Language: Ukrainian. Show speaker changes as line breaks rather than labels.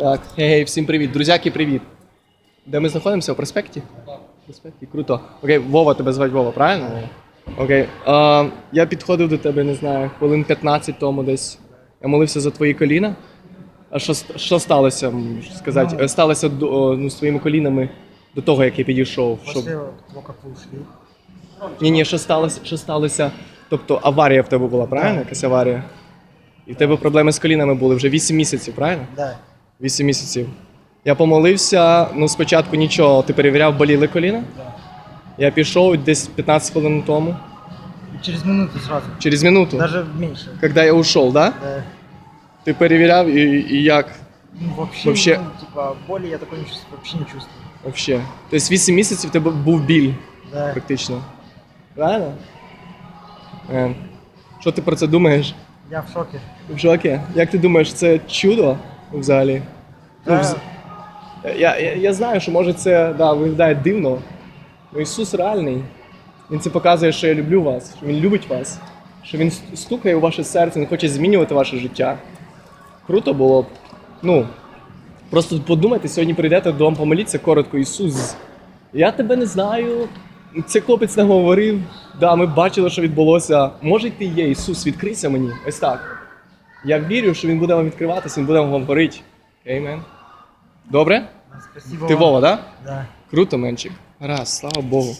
Так, гей, всім привіт. Друзяки, привіт. Де ми знаходимося? У проспекті? В проспекті, круто. Окей, Вова, тебе звати Вова, правильно? Окей. А, я підходив до тебе, не знаю, хвилин 15 тому десь. Я молився за твої коліна. А що, що сталося, можеш сказати? Сталося ну, з твоїми колінами до того, як я підійшов. Щоб... Ні, ні, що сталося? Що сталося? Тобто аварія в тебе була, правильно?
Так.
Якась аварія? І в тебе проблеми з колінами були вже 8 місяців, правильно?
Да.
8 місяців. Я помолився, ну спочатку нічого, ти перевіряв, боліли коліна. Я пішов десь 15 хвилин тому,
через минуту сразу.
через минуту,
Даже меньше.
коли я ушов, да?
Да.
Ти перевіряв і, і як
Ну, вообще,
Вообще-
ну, типа, боли я такой не чувствую, вообще не чувствую.
взагалі? Тобто 8 місяців тебе був біль
Да.
практично. Правильно? Е, Що ти про це думаєш?
Я в шоке.
В шокі? Як ти думаєш, це чудо взагалі? Ну, вз- Я, я, я знаю, що може це да, виглядає дивно. але Ісус реальний. Він це показує, що я люблю вас, що Він любить вас, що Він ст- стукає у ваше серце, Він хоче змінювати ваше життя. Круто було б. Ну, просто подумайте, сьогодні прийдете додому, помоліться коротко, Ісус. Я тебе не знаю. Це хлопець не говорив. Да, ми бачили, що відбулося. Може, ти є, Ісус, відкрийся мені. Ось так. Я вірю, що Він буде вам відкриватися, Він буде вам говорити. Амін. Добре?
Спасибо
Ти
вам.
Вова, так? Да?
Да.
Круто, менчик. Раз, слава Богу.